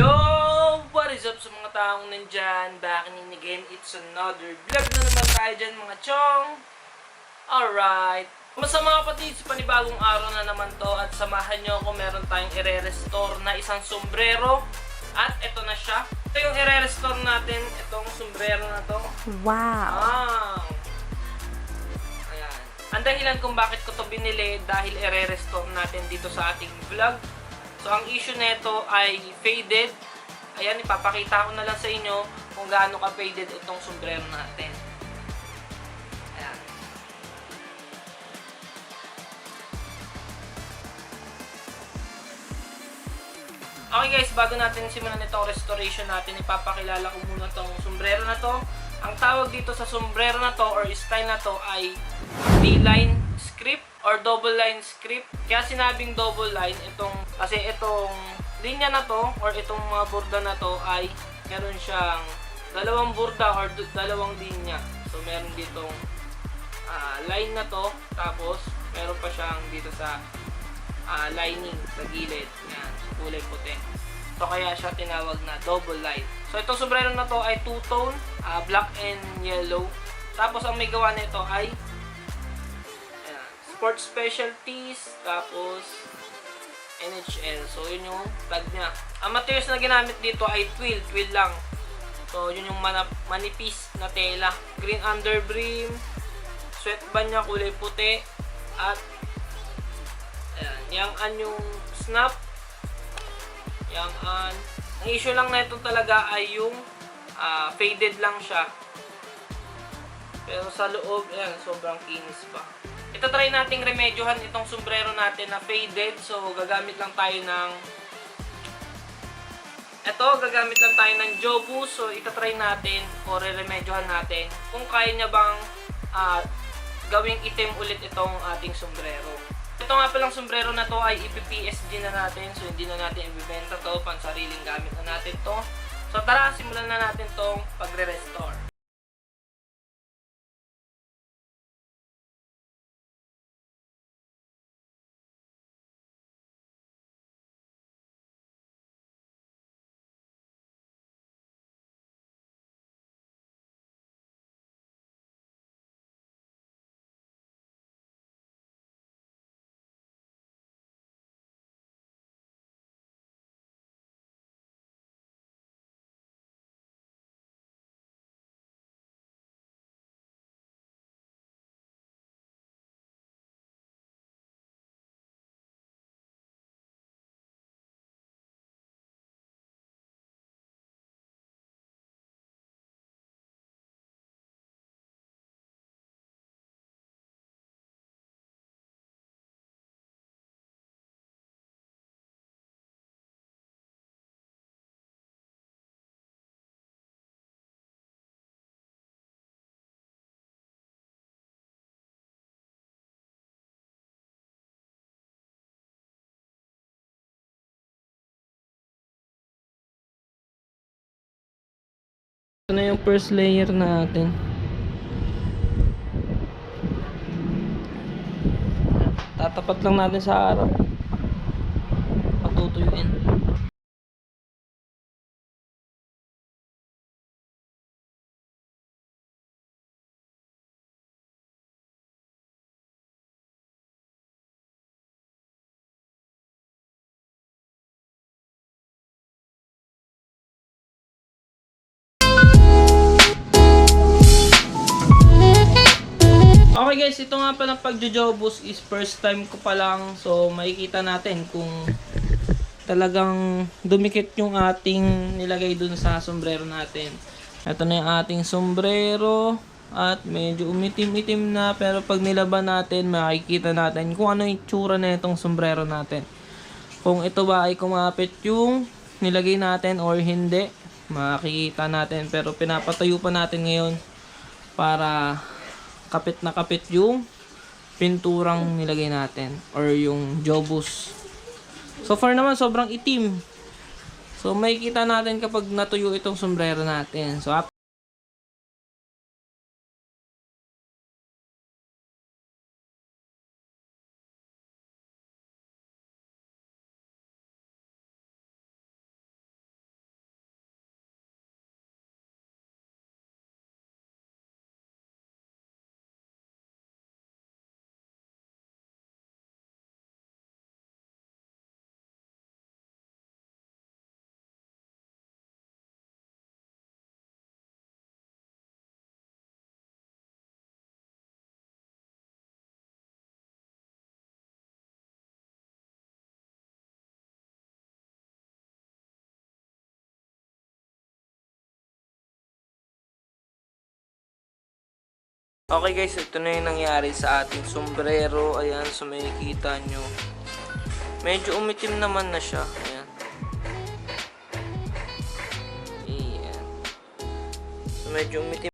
Yo! What is up sa mga taong nandyan? Back in again, it's another vlog na naman tayo dyan mga chong! Alright! Mas mga kapatid, sa panibagong araw na naman to at samahan nyo ako meron tayong ire-restore na isang sombrero at ito na siya. Ito yung ire-restore natin, itong sombrero na to. Wow. Ayan. Ang dahilan kung bakit ko to binili dahil ire-restore natin dito sa ating vlog. So, ang issue nito ay faded. Ayan, ipapakita ko na lang sa inyo kung gaano ka-faded itong sombrero natin. Ayan. Okay guys, bago natin simulan itong restoration natin, ipapakilala ko muna itong sombrero na to. Ang tawag dito sa sombrero na to or style na to ay D-line or double line script. Kaya sinabing double line, itong, kasi itong linya na to or itong mga burda na to ay meron siyang dalawang burda or dalawang linya. So meron ditong ah, line na to, tapos meron pa siyang dito sa ah, lining sa gilid. Yan, kulay puti. So kaya siya tinawag na double line. So itong sombrero na to ay two-tone, ah, black and yellow. Tapos ang may gawa nito ay sports specialties, tapos NHL. So yun yung tag niya. Ang materials na ginamit dito ay twill, twill lang. So yun yung manap, manipis na tela. Green underbrim, sweatband niya kulay puti, at Ayan, yung an yung snap. Yung an. Ang issue lang na ito talaga ay yung ah, faded lang siya. Pero sa loob, ayan, sobrang kinis pa. Ito try nating remedyohan itong sombrero natin na faded. So, gagamit lang tayo ng ito, gagamit lang tayo ng Jobu. So, itatry natin o re-remedyohan natin kung kaya niya bang ah, gawing itim ulit itong ating sombrero. Ito nga palang sombrero na to ay ipi-PSG na natin. So, hindi na natin ibibenta to. Pansariling gamit na natin to. So, tara, simulan na natin tong pagre-restore. Ito na yung first layer natin. Tatapat lang natin sa araw. Patutuyuin. Okay guys, ito nga pala pagjojobos is first time ko pa lang. So makikita natin kung talagang dumikit yung ating nilagay dun sa sombrero natin. Ito na yung ating sombrero at medyo umitim-itim na pero pag nilaban natin makikita natin kung ano yung tsura na itong sombrero natin. Kung ito ba ay kumapit yung nilagay natin or hindi makikita natin pero pinapatayo pa natin ngayon para kapit na kapit yung pinturang nilagay natin or yung jobus. So far naman sobrang itim. So makikita natin kapag natuyo itong sombrero natin. So Okay guys, ito na yung nangyari sa ating sombrero. Ayan, so may kita nyo. Medyo umitim naman na siya. Ayan. Ayan. So medyo umitim.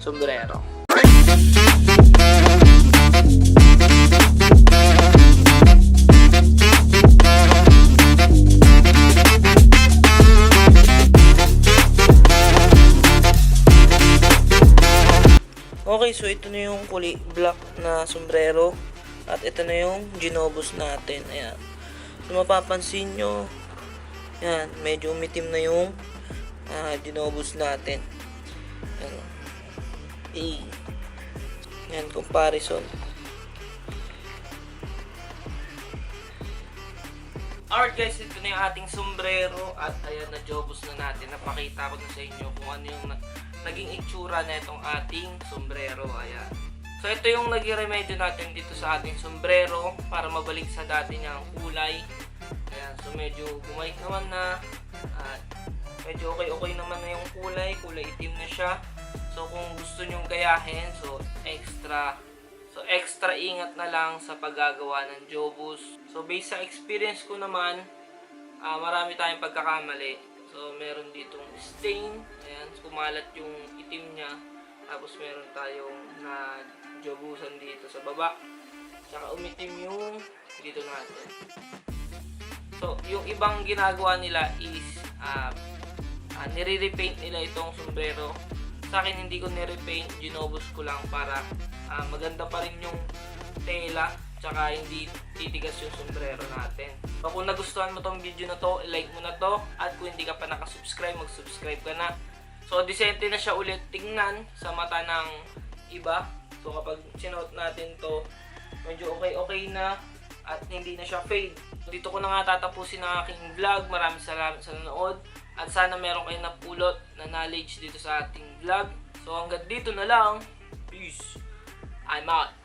Sombrero. Okay, so ito na yung kulay black na sombrero. At ito na yung ginobos natin. Ayan. So mapapansin nyo, yan, medyo umitim na yung ah, ginobos natin. Ayan. Eh. Yan, comparison. Alright guys, ito na yung ating sombrero at ayan na jobos na natin. Napakita ko na sa inyo kung ano yung na- naging itsura na itong ating sombrero. Ayan. So ito yung naging remedyo natin dito sa ating sombrero para mabalik sa dati niyang kulay. Ayan, so medyo bumalik naman na at medyo okay-okay naman na yung kulay. Kulay itim na siya. So kung gusto nyong gayahin, so extra So extra ingat na lang sa paggagawa ng Jobus. So based sa experience ko naman, ah, marami tayong pagkakamali. So meron ditong stain, ayan, kumalat yung itim niya. Tapos meron tayong na jobusan dito sa baba. Tsaka umitim yung dito natin. So yung ibang ginagawa nila is ah ah, nire-repaint nila itong sombrero. Sa akin hindi ko nire-repaint, ginobos ko lang para ah, maganda pa rin yung tela tsaka hindi titigas yung sombrero natin. So kung nagustuhan mo tong video na to, like mo na to at kung hindi ka pa nakasubscribe, mag-subscribe ka na. So decente na siya ulit tingnan sa mata ng iba. So kapag sinuot natin to, medyo okay-okay na at hindi na siya fade. Dito ko na nga tatapusin ang aking vlog. Maraming salamat sa nanood. At sana meron kayong napulot na knowledge dito sa ating vlog. So hanggang dito na lang. Peace. I'm out.